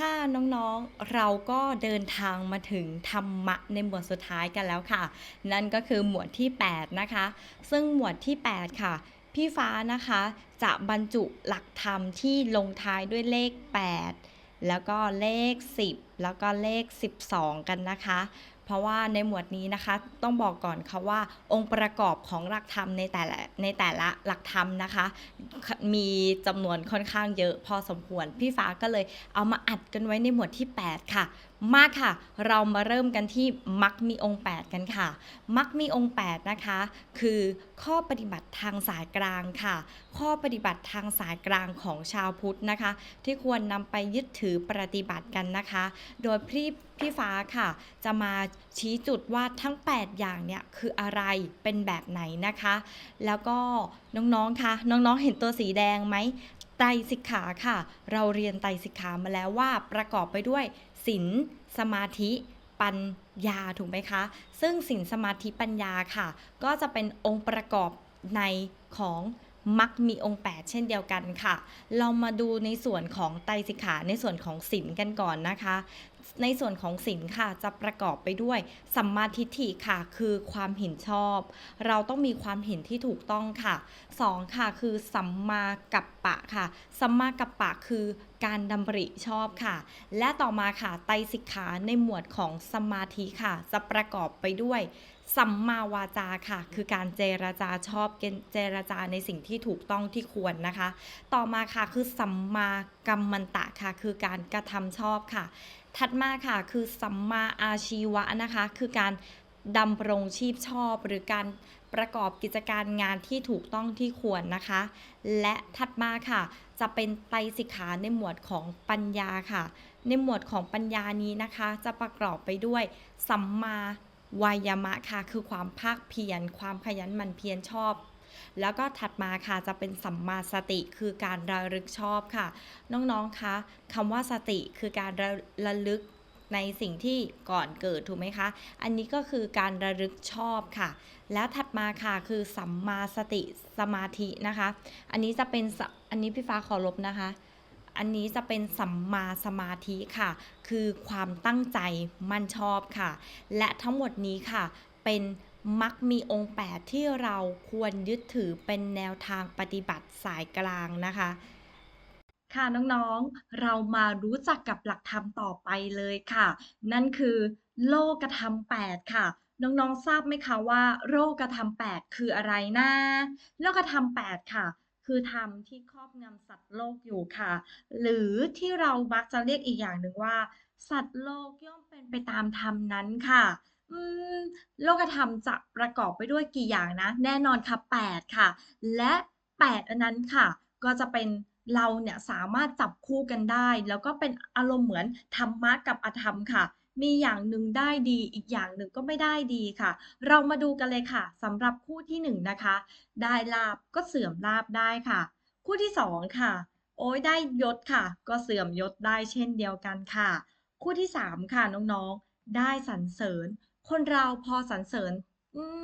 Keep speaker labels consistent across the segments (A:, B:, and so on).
A: ค่ะน้องๆเราก็เดินทางมาถึงธรรมะในหมวดสุดท้ายกันแล้วค่ะ นั่นก็คือหมวดที่ 8 นะคะ ซึ่งหมวดที่ 8 ค่ะ พี่ฟ้านะคะจะบรรจุหลักธรรมที่ลงท้ายด้วยเลข 8 แล้วก็เลข 10 แล้วก็เลข 12 กันนะคะ เพราะว่าในหมวดนี้นะคะต้องบอกก่อนค่ะว่า องค์ประกอบของหลักธรรมในแต่ละในแต่ละหลักธรรมนะคะ มีจำนวนค่อนข้างเยอะพอสมควร พี่ฟ้าก็เลยเอามาอัดกันไว้ในหมวดที่ 8 ค่ะ มาค่ะ เรามาเริ่มกันที่มักมีองค์ 8 กันค่ะ มักมีองค์ 8 นะคะ คือข้อปฏิบัติทางสายกลางค่ะ ข้อปฏิบัติทางสายกลางของชาวพุทธนะคะ ที่ควรนำไปยึดถือปฏิบัติกันนะคะ โดยพี่พี่ฟ้าค่ะ จะมาชี้จุดว่าทั้ง 8 อย่างเนี่ยคืออะไรเป็นแบบไหนนะคะ แล้วก็น้องๆคะน้องๆเห็นตัวสีแดงไหมไตรสิกขาค่ะ เราเรียนไตรสิกขามาแล้วว่าประกอบไปด้วย ศีลสมาธิปัญญาถูกไหมคะ ซึ่งศีลสมาธิปัญญาค่ะ ก็จะเป็นองค์ประกอบในของ มักมีองค์ 8 เช่นเดียวกันค่ะ เรามาดูในส่วนของไตรสิกขาในส่วนของศีลกันก่อนนะคะ ในส่วนของศีลค่ะจะประกอบไปด้วยสัมมาทิฏฐิค่ะ คือความเห็นชอบ เราต้องมีความเห็นที่ถูกต้องค่ะ 2 ค่ะคือสัมมากัปปะค่ะ สัมมากัปปะคือการดำริชอบค่ะ และต่อมาค่ะไตรสิกขาในหมวดของสมาธิค่ะ จะประกอบไปด้วย สัมมาวาจาค่ะ คือการเจรจาชอบเจรจาในสิ่งที่ถูกต้องที่ควรนะคะ ต่อมาค่ะคือสัมมากัมมันตะค่ะ คือการกระทำชอบค่ะ ถัดมาค่ะคือสัมมาอาชีวะนะคะ คือการดำรงชีพชอบ หรือการประกอบกิจการงานที่ถูกต้องที่ควรนะคะ และถัดมาค่ะ จะเป็นไตรสิกขาในหมวดของปัญญาค่ะ ในหมวดของปัญญานี้นะคะ จะประกอบไปด้วยสัมมา วายามะค่ะ คือความภาคเพียร ความขยันหมั่นเพียรชอบ แล้วก็ถัดมาค่ะจะเป็นสัมมาสติคือการระลึกชอบค่ะ น้องๆคะคำว่าสติคือการระระลึกในสิ่งที่ก่อนเกิดถูกไหมคะ อันนี้ก็คือการระลึกชอบค่ะ แล้วถัดมาค่ะคือสัมมาสติสมาธินะคะ อันนี้จะเป็นสอันนี้พี่ฟ้าขอลบนะคะ อันนี้จะเป็นสัมมาสมาธิค่ะ คือความตั้งใจมั่นชอบค่ะ และทั้งหมดนี้ค่ะ เป็นมักมีองค์ 8 ที่เราควรยึดถือเป็นแนวทางปฏิบัติสายกลางนะคะ ค่ะน้องๆ เรามารู้จักกับหลักธรรมต่อไปเลยค่ะ นั่นคือ โลกธรรม 8 ค่ะน้องๆ ทราบไหมคะว่าโลกธรรม8คืออะไรนะโลกธรรม8ค่ะ คือธรรมที่ครอบงำสัตว์โลกอยู่ค่ะ หรือที่เรามักจะเรียกอีกอย่างหนึ่งว่า สัตว์โลกย่อมเป็นไปตามธรรมนั้นค่ะอืมโลกธรรมจะประกอบไปด้วยกี่อย่างนะ แน่นอนค่ะ 8 ค่ะ และ 8 อันนั้นค่ะ ก็จะเป็นเราเนี่ยสามารถจับคู่กันได้ แล้วก็เป็นอารมณ์เหมือนธรรมะกับอธรรมค่ะ มีอย่างหนึ่งได้ดี อีกอย่างหนึ่งก็ไม่ได้ดีค่ะ เรามาดูกันเลยค่ะสำหรับคู่ที่1นนะคะ ได้ลาภก็เสื่อมลาภได้ค่ะ คู่ที่2ค่ะ โอ๊ยได้ยศค่ะ ก็เสื่อมยศได้เช่นเดียวกันค่ะ คู่ที่3ค่ะน้องๆ ได้สรรเสริญ คนเราพอสรรเสริญ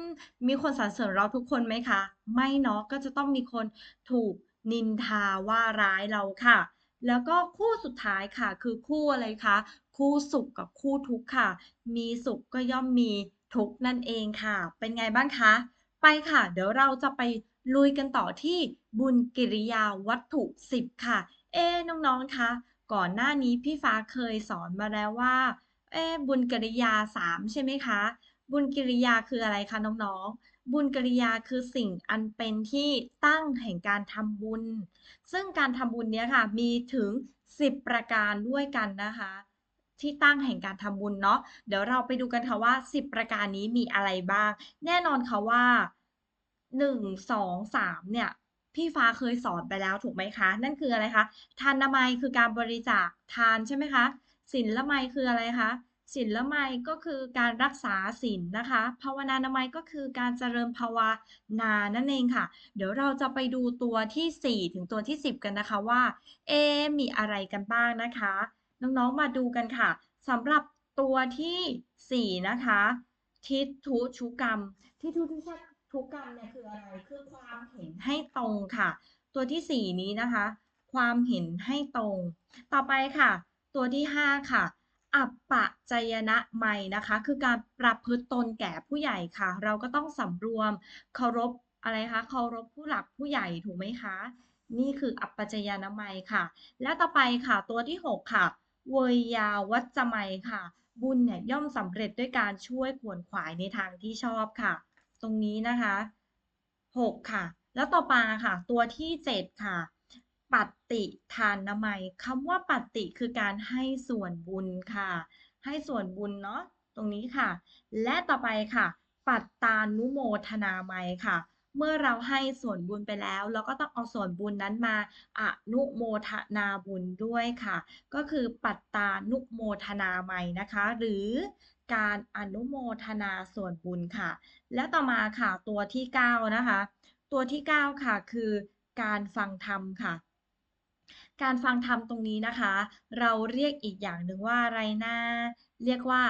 A: มมีคนสรรเสริญเราทุกคนไหมคะ ไม่เนาะก็จะต้องมีคนถูกนินทาว่าร้ายเราค่ะ แล้วก็คู่สุดท้ายค่ะ คือคู่อะไรคะ คู่สุขกับคู่ทุกข์ค่ะ มีสุขก็ย่อมมีทุกข์นั่นเองค่ะ เป็นไงบ้างคะ ไปค่ะ เดี๋ยวเราจะไปลุยกันต่อที่บุญกิริยาวัตถุ 10 ค่ะ เอ๊น้องๆคะก่อนหน้านี้พี่ฟ้าเคยสอนมาแล้วว่า เอ๊บุญกิริยา 3 ใช่ไหมคะ บุญกิริยาคืออะไรคะน้องๆบุญกิริยาคือสิ่งอันเป็นที่ตั้งแห่งการทำบุญ ซึ่งการทำบุญเนี้ยค่ะ มีถึง 10 ประการด้วยกันนะคะ ที่ตั้งแห่งการทำบุญเนาะเดี๋ยวเราไปดูกันค่ะว่า 10 ประการนี้มีอะไรบ้าง แน่นอนค่ะว่า 1 2 3 เนี่ยพี่ฟ้าเคยสอนไปแล้วถูกไหมคะ นั่นคืออะไรคะทานามัยคือการบริจาคทานใช่ไหมคะศีละไมคืออะไรคะศีละไมก็คือการรักษาศีลนะคะภาวนานามัยก็คือการเจริญภาวนานั่นเองค่ะ เดี๋ยวเราจะไปดูตัวที่ 4 ถึงตัวที่ 10 กันนะคะว่า เอ๊มีอะไรกันบ้างนะคะ น้องๆมาดูกันค่ะสำหรับตัวที่ 4 นะคะ ทิฏฐุชุกรรม ทิฏฐุชุกรรมเนี่ยคืออะไรคือความเห็นให้ตรงค่ะ ตัวที่ 4 นี้นะคะ ความเห็นให้ตรง ต่อไปค่ะ ตัวที่ 5 ค่ะอัปปะจายนะไมยนะคะ คือการประพฤติตนแก่ผู้ใหญ่ค่ะ เราก็ต้องสำรวมเคารพอะไรคะเคารพผู้หลักผู้ใหญ่ถูกไหมคะ นี่คืออัปปจายนะไมยค่ะ และต่อไปค่ะตัวที่ 6 ค่ะ เวยยาวัจจะไมยค่ะ บุญเนี่ยย่อมสำเร็จด้วยการช่วยขวนขวายในทางที่ชอบค่ะ ตรงนี้นะคะ 6 ค่ะ แล้วต่อมาค่ะ ตัวที่ 7 ค่ะ ปัตติทานนามัยคำว่าปัตติคือการให้ส่วนบุญค่ะ ให้ส่วนบุญเนาะตรงนี้ค่ะ และต่อไปค่ะ ปัตตานุโมทนาไมยค่ะ เมื่อเราให้ส่วนบุญไปแล้ว เราก็ต้องเอาส่วนบุญนั้นมาอนุโมทนาบุญด้วยค่ะ ก็คือปัตตานุโมทนาไมยนะคะ หรือการอนุโมทนาส่วนบุญค่ะ และต่อมาค่ะตัวที่ 9 นะคะ ตัวที่ 9 ค่ะ คือการฟังธรรมค่ะการฟังธรรมตรงนี้นะคะ เราเรียกอีกอย่างหนึ่งว่าอะไรนะ เรียกว่า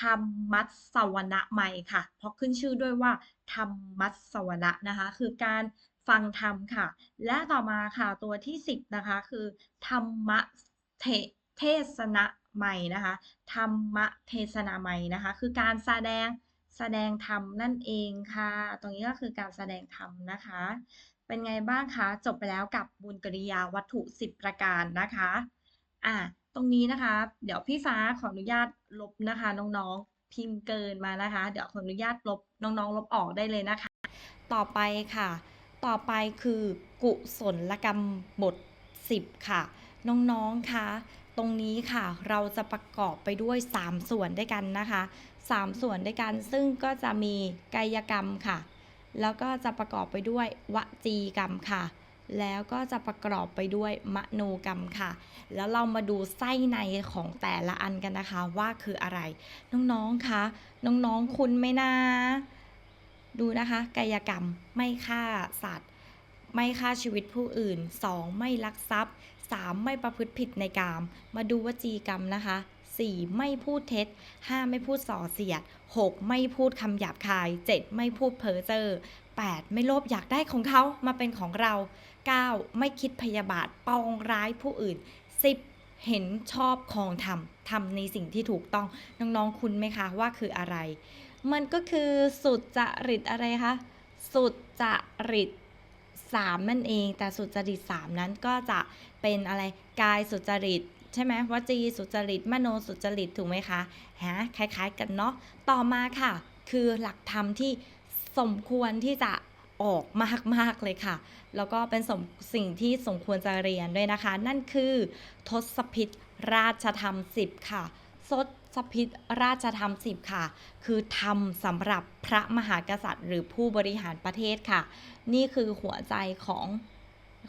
A: ธรรมัสสวนะไมยค่ะ เพราะขึ้นชื่อด้วยว่าธรรมัสสวนะนะคะ คือการฟังธรรมค่ะ และต่อมาค่ะตัวที่ 10นะคะคือธรรมเทเทศนาไมยนะคะธรรมเทศนาไมยนะคะ คือการแสดงแสดงธรรมนั่นเองค่ะ ตรงนี้ก็คือการแสดงธรรมนะคะ เป็นไงบ้างคะ จบไปแล้วกับบุญกริยาวัตถุ 10 ประการนะคะ อะ ตรงนี้นะคะ เดี๋ยวพี่ฟ้าขออนุญาตลบนะคะ น้องๆพิมพ์เกินมานะคะ เดี๋ยวขออนุญาตลบน้องๆ ลบออกได้เลยนะคะ ต่อไปค่ะ ต่อไปคือกุศลกรรมบท 10 ค่ะ น้องๆคะตรงนี้ค่ะเราจะประกอบไปด้วย 3 ส่วนด้วยกันนะคะ 3 ส่วนด้วยกันซึ่งก็จะมีกายกรรมค่ะ แล้วก็จะประกอบไปด้วยวจีกรรมค่ะ แล้วก็จะประกอบไปด้วยมโนกรรมค่ะ แล้วเรามาดูไส้ในของแต่ละอันกันนะคะว่าคืออะไร น้องๆคะน้องๆคุ้นไหมนะ ดูนะคะ กายกรรมไม่ฆ่าสัตว์ ไม่ฆ่าชีวิตผู้อื่น 2. ไม่ลักทรัพย์ 3. ไม่ประพฤติผิดในกาม มาดูวจีกรรมนะคะ 4. ไม่พูดเท็จ 5. ไม่พูดส่อเสียด 6. ไม่พูดคำหยาบคาย 7. ไม่พูดเพ้อเจ้อ 8. ไม่โลภอยากได้ของเขามาเป็นของเรา 9. ไม่คิดพยาบาทปองร้ายผู้อื่น 10. เห็นชอบคองธรรมทำในสิ่งที่ถูกต้องน้องๆคุณไหมคะว่าคืออะไร มันก็คือสุดจริตอะไรคะสุดจริต3นั่นเอง แต่สุจริต 3 นั้นก็จะเป็นอะไรกายสุจริตใช่ไหมวจีสุจริตมโนสุจริตถูกไหมคะฮะคล้าย ๆ กันเนาะต่อมาค่ะ คือหลักธรรมที่สมควรที่จะ ออกมากๆเลยค่ะ แล้วก็เป็นส,สิ่งที่สมควรจะเรียนด้วยนะคะ นั่นคือทศพิธราชธรรม 10 ค่ะทศพิธราชธรรม 10 ค่ะ คือธรรมสำหรับพระมหากษัตริย์ หรือผู้บริหารประเทศค่ะ นี่คือหัวใจของ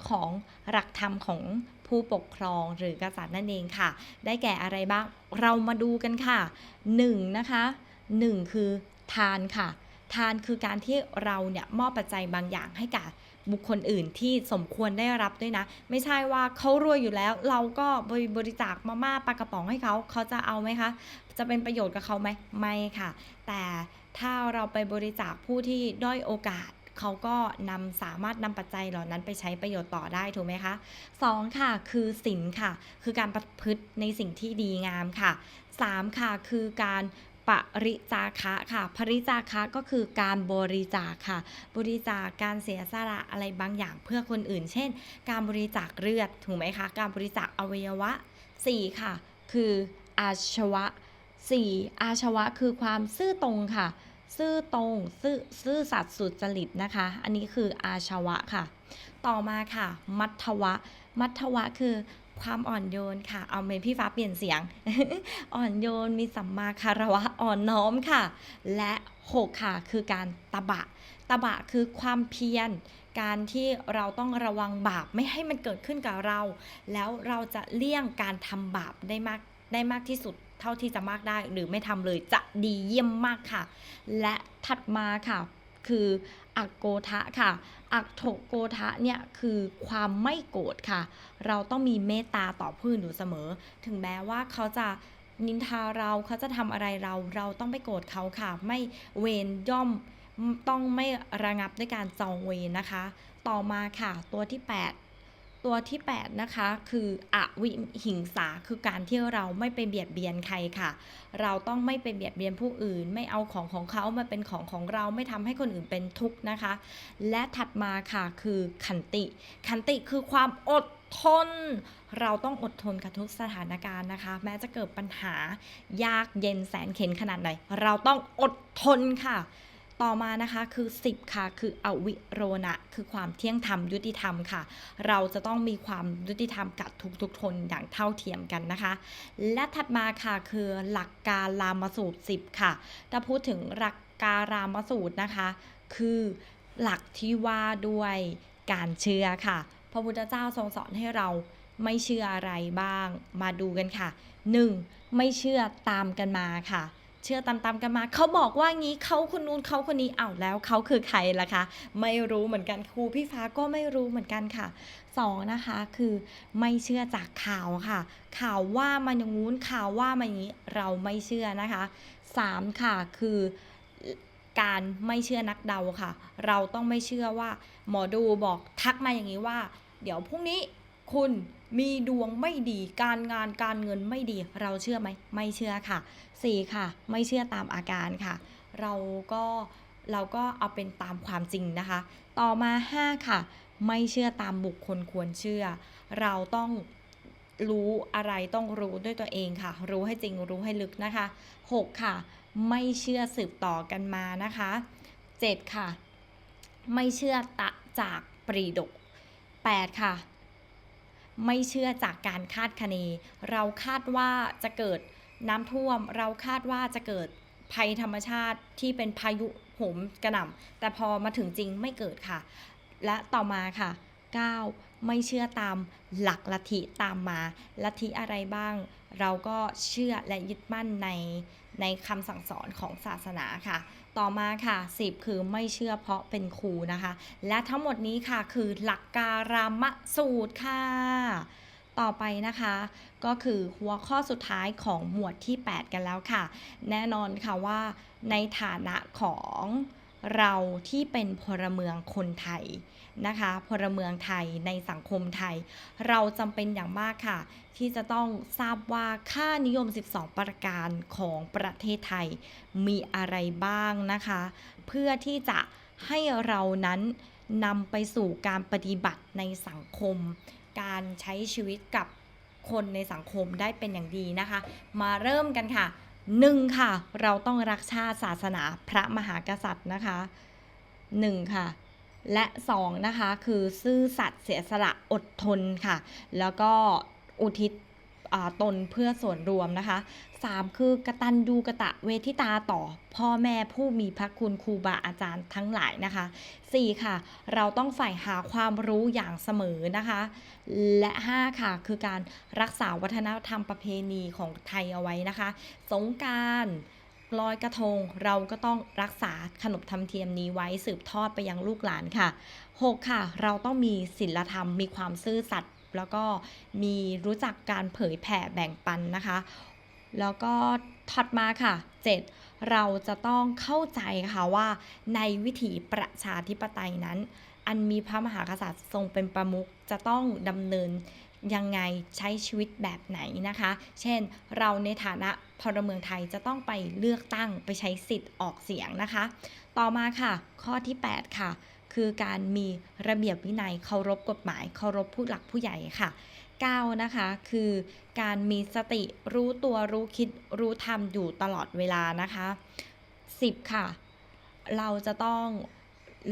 A: ของหลักธรรมของผู้ปกครองหรือกษัตริย์นั่นเองค่ะ ได้แก่อะไรบ้าง เรามาดูกันค่ะ 1 นะคะ 1 คือทานค่ะ ทานคือการที่เราเนี่ยมอบปัจจัยบางอย่างให้กับบุคคลอื่นที่สมควรได้รับด้วยนะ ไม่ใช่ว่าเขารวยอยู่แล้ว เราก็บริบริจาคมาม่าปลากระป๋องให้เขาเขาจะเอาไหมคะ จะเป็นประโยชน์กับเขาไหมไม่ค่ะ แต่ถ้าเราไปบริจาคผู้ที่ด้อยโอกาสเขาก็นำสามารถนำปัจจัยเหล่านั้นไปใช้ประโยชน์ต่อได้ถูกไหมคะสองค่ะคือศีลค่ะ คือการประพฤติในสิ่งที่ดีงามค่ะสามค่ะคือการ ปริจาคะค่ะปริจาคะก็คือการบริจาคค่ะ บริจาคการเสียสละอะไรบางอย่างเพื่อคนอื่น เช่น การบริจาคเลือดถูกไหมคะ การบริจาคอวัยวะ 4 ค่ะ คืออาชวะ 4. อาชวะคือความซื่อตรงค่ะ ซื่อตรง ซื่อซื่อสัตย์สุจริตนะคะ อันนี้คืออาชวะค่ะ ต่อมาค่ะ มัทวะ มัทวะคือความอ่อนโยนค่ะ เอาเมพี่ฟ้าเปลี่ยนเสียง อ่อนโยนมีสัมมาคารวะอ่อนน้อมค่ะ และ6ค่ะคือการตบะตบะคือความเพียร การที่เราต้องระวังบาปไม่ให้มันเกิดขึ้นกับเรา แล้วเราจะเลี่ยงการทำบาปได้มากได้มากที่สุดเท่าที่จะมากได้ หรือไม่ทำเลยจะดีเยี่ยมมากค่ะ และถัดมาค่ะคืออักโกทะค่ะ อักโถโกทะเนี่ยคือความไม่โกรธค่ะ เราต้องมีเมตตาต่อผู้อื่นอยู่เสมอ ถึงแม้ว่าเขาจะนินทาเราเขาจะทำอะไรเรา เราต้องไม่โกรธเขาค่ะ ไม่เวรย่อมต้องไม่ระงับด้วยการจองเวรนะคะ ต่อมาค่ะตัวที่ 8 ตัวที่ 8 นะคะ คืออวิหิงสาคือการที่เราไม่ไปเบียดเบียนใครค่ะ เราต้องไม่ไปเบียดเบียนผู้อื่น ไม่เอาของของเขามาเป็นของของเราไม่ทำให้คนอื่นเป็นทุกข์นะคะ และถัดมาค่ะคือขันติ ขันติคือความอดทน เราต้องอดทนกับทุกสถานการณ์นะคะ แม้จะเกิดปัญหายากเย็นแสนเข็นขนาดไหน เราต้องอดทนค่ะ ต่อมานะคะคือ 10 ค่ะ คืออวิโรณะ คือความเที่ยงธรรมยุติธรรมค่ะ เราจะต้องมีความยุติธรรมกับทุกๆคนอย่างเท่าเทียมกันนะคะ และถัดมาค่ะคือหลักการรามสูตร 10 ค่ะ ถ้าพูดถึงหลักการามสูตรนะคะ คือหลักที่ว่าด้วยการเชื่อค่ะ พระพุทธเจ้าทรงสอนให้เราไม่เชื่ออะไรบ้าง มาดูกันค่ะ 1. ไม่เชื่อตามกันมาค่ะ เชื่อตามๆกันมาเขาบอกว่างี้เขาคนนู้นเขาคนนี้อ้าวแล้วเขาคือใครล่ะคะ ไม่รู้เหมือนกันครูพี่ฟ้าก็ไม่รู้เหมือนกันค่ะสองนะคะคือไม่เชื่อจากข่าวค่ะ ข่าวว่ามันอย่างงู้นข่าวว่ามันอย่างนี้เราไม่เชื่อนะคะสามค่ะคือการไม่เชื่อนักเดาค่ะ เราต้องไม่เชื่อว่าหมอดูบอกทักมาอย่างนี้ว่า เดี๋ยวพรุ่งนี้คุณ มีดวงไม่ดี การงานการเงินไม่ดี เราเชื่อไหมไม่เชื่อค่ะ 4 ค่ะ ไม่เชื่อตามอาการค่ะ เราก็เราก็เอาเป็นตามความจริงนะคะ ต่อมา 5 ค่ะ ไม่เชื่อตามบุคคลควรเชื่อ เราต้องรู้อะไรต้องรู้ด้วยตัวเองค่ะ รู้ให้จริงรู้ให้ลึกนะคะ 6 ค่ะ ไม่เชื่อสืบต่อกันมานะคะ 7 ค่ะ ไม่เชื่อตะจากปรีดก 8 ค่ะ ไม่เชื่อจากการคาดคะเน เราคาดว่าจะเกิดน้ำท่วม เราคาดว่าจะเกิดภัยธรรมชาติที่เป็นพายุโหมกระหน่ำแต่พอมาถึงจริงไม่เกิดค่ะ และต่อมาค่ะ 9. ไม่เชื่อตามหลักลัทธิตามมาลัทธิอะไรบ้าง เราก็เชื่อและยึดมั่นในในคำสั่งสอนของศาสนาค่ะ ต่อมาค่ะ 10 คือไม่เชื่อเพราะเป็นครูนะคะ และทั้งหมดนี้ค่ะคือหลักการามสูตรค่ะ ต่อไปนะคะ ก็คือหัวข้อสุดท้ายของหมวดที่ 8 กันแล้วค่ะ แน่นอนค่ะว่า ในฐานะของเราที่เป็นพลเมืองคนไทย นะคะพลเมืองไทยในสังคมไทย เราจำเป็นอย่างมากค่ะ ที่จะต้องทราบว่าค่านิยม 12 ประการของประเทศไทยมีอะไรบ้างนะคะ เพื่อที่จะให้เรานั้นนำไปสู่การปฏิบัติในสังคม การใช้ชีวิตกับคนในสังคมได้เป็นอย่างดีนะคะ มาเริ่มกันค่ะหนึ่งค่ะ เราต้องรักชาติศาสนาพระมหากษัตริย์นะคะหนึ่งค่ะ และสองนะคะ คือซื่อสัตย์เสียสละอดทนค่ะ แล้วก็อุทิศตนเพื่อส่วนรวมนะคะ 3 คือกตัญญูกะตะเวทิตาต่อพ่อแม่ผู้มีพระคุณครูบาอาจารย์ทั้งหลายนะคะ 4 ค่ะ เราต้องใฝ่หาความรู้อย่างเสมอนะคะ และ 5 ค่ะ คือการรักษาวัฒนธรรมประเพณีของไทยเอาไว้นะคะ สงการ ลอยกระทง เราก็ต้องรักษาขนบธรรมเทียมนี้ไว้สืบทอดไปยังลูกหลานค่ะ 6 ค่ะ เราต้องมีศีลธรรม มีความซื่อสัตย์แล้วก็มีรู้จักการเผยแผ่แบ่งปันนะคะ แล้วก็ถัดมาค่ะ 7. เราจะต้องเข้าใจค่ะว่าในวิถีประชาธิปไตยนั้น อันมีพระมหากษัตริย์ทรงเป็นประมุขจะต้องดำเนิน ยังไงใช้ชีวิตแบบไหนนะคะ เช่นเราในฐานะพลเมืองไทยจะต้องไปเลือกตั้งไปใช้สิทธิ์ออกเสียงนะคะ ต่อมาค่ะ ข้อที่ 8 ค่ะ คือการมีระเบียบวินัยเคารพกฎหมายเคารพผู้หลักผู้ใหญ่ค่ะ9นะคะคือการมีสติรู้ตัวรู้คิดรู้ทำอยู่ตลอดเวลานะคะ 10 ค่ะ เราจะต้อง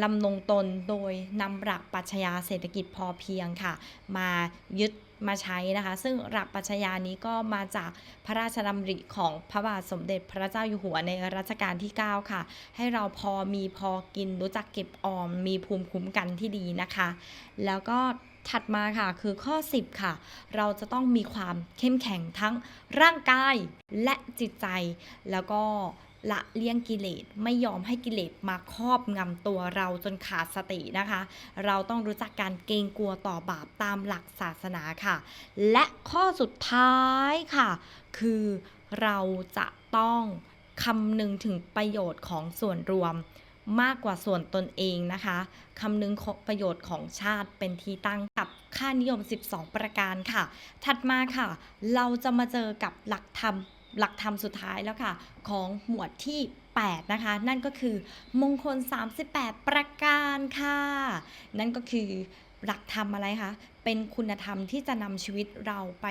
A: ลำนงตนโดยนำหลักปรัชญาเศรษฐกิจพอเพียงค่ะ มายึดมาใช้นะคะ ซึ่งหลักปัชญานี้ก็มาจากพระราชดำริของพระบาทสมเด็จพระเจ้าอยู่หัวในรัชกาลที่ 9 ค่ะ ให้เราพอมีพอกินรู้จักเก็บออม มีภูมิคุ้มกันที่ดีนะคะ แล้วก็ถัดมาค่ะคือข้อ 10 ค่ะ เราจะต้องมีความเข้มแข็งทั้งร่างกายและจิตใจ แล้วก็ ละเลี่ยงกิเลสไม่ยอมให้กิเลสมาครอบงำตัวเราจนขาดสตินะคะ เราต้องรู้จักการเกรงกลัวต่อบาปตามหลักศาสนาค่ะ และข้อสุดท้ายค่ะ คือเราจะต้องคำนึงถึงประโยชน์ของส่วนรวมมากกว่าส่วนตนเองนะคะคำนึงประโยชน์ของชาติเป็นที่ตั้งกับค่านิยม 12 ประการค่ะ ถัดมาค่ะ เราจะมาเจอกับหลักธรรม หลักธรรมสุดท้ายแล้วค่ะของหมวดที่ 8 นะคะ นั่นก็คือมงคล 38 ประการค่ะ นั่นก็คือหลักธรรมอะไรคะเป็นคุณธรรมที่จะนำชีวิตเราไป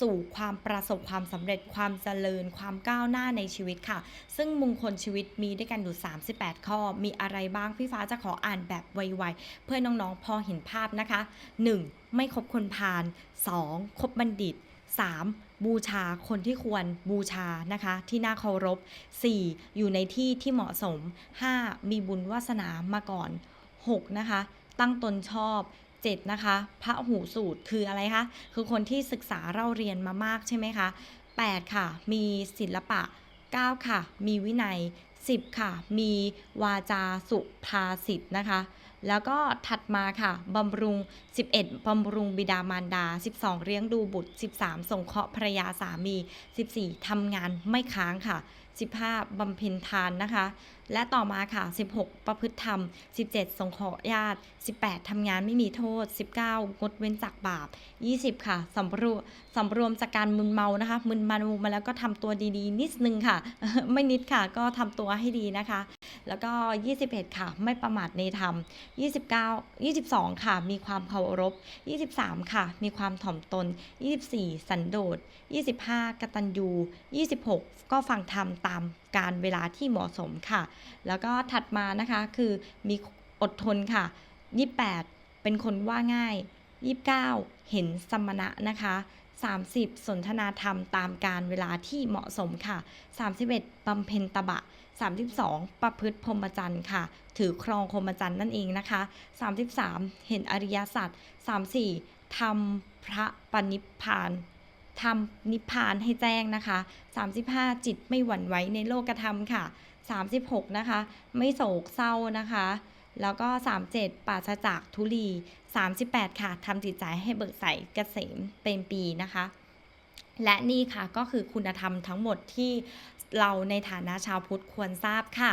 A: สู่ความประสบความสำเร็จความเจริญความก้าวหน้าในชีวิตค่ะ ซึ่งมงคลชีวิตมีด้วยกันอยู่ 38 ข้อ มีอะไรบ้างพี่ฟ้าจะขออ่านแบบไวๆเพื่อน้องๆพอเห็นภาพนะคะ 1. ไม่คบคนพาล 2. คบบัณฑิต 3. บูชาคนที่ควรบูชานะคะ ที่น่าเคารพ 4. อยู่ในที่ที่เหมาะสม 5. มีบุญวาสนามาก่อน 6. นะคะ ตั้งตนชอบ 7 นะคะ พระหูสูตรคืออะไรคะ คือคนที่ศึกษาเล่าเรียนมามากใช่ไหมคะ 8 ค่ะ มีศิลปะ 9 ค่ะ มีวินัย 10 ค่ะ มีวาจาสุภาษิตนะคะ แล้วก็ถัดมาค่ะบำรุง 11บำรุงบิดามารดา 12 เลี้ยงดูบุตร 13 ส่งเคราะห์ภรรยาสามี 14ทำงานไม่ค้างค่ะ 15บำเพ็ญทานนะคะและต่อมาค่ะ 16 ประพฤติธรรม 17 สงเคราะห์ญาติ 18 ทำงานไม่มีโทษ 19 งดเว้นจากบาป 20 ค่ะสำรวมสำรวมจากการมึนเมานะคะ มึนมามาแล้วก็ทำตัวดีๆ นิดนึงค่ะ ไม่นิดค่ะ ก็ทำตัวให้ดีนะคะ แล้วก็ 21 ค่ะ ไม่ประมาทในธรรม 29 22 ค่ะ มีความเคารพ 23 ค่ะ มีความถ่อมตน 24 สันโดษ 25 กตัญญู 26 ก็ฟังธรรมตาม การเวลาที่เหมาะสมค่ะ แล้วก็ถัดมานะคะคือมีอดทนค่ะ 28 เป็นคนว่าง่าย 29 เห็นสมณะนะคะ 30 สนทนาธรรมตามการเวลาที่เหมาะสมค่ะ 31 บำเพ็ญตบะ 32 ประพฤติพรหมจรรย์ค่ะ ถือครองพรหมจรรย์นั่นเองนะคะ 33 เห็นอริยสัจ34ทำพระปณิพพาน ทำนิพพานให้แจ้งนะคะ 35 จิตไม่หวั่นไหวในโลกธรรมค่ะ 36 นะคะ ไม่โศกเศร้านะคะ แล้วก็ 37ปราศจากทุลี 38 ค่ะทำจิตใจให้เบิกใสเกษมเป็นปีนะคะ และนี่ค่ะก็คือคุณธรรมทั้งหมดที่เราในฐานะชาวพุทธควรทราบค่ะ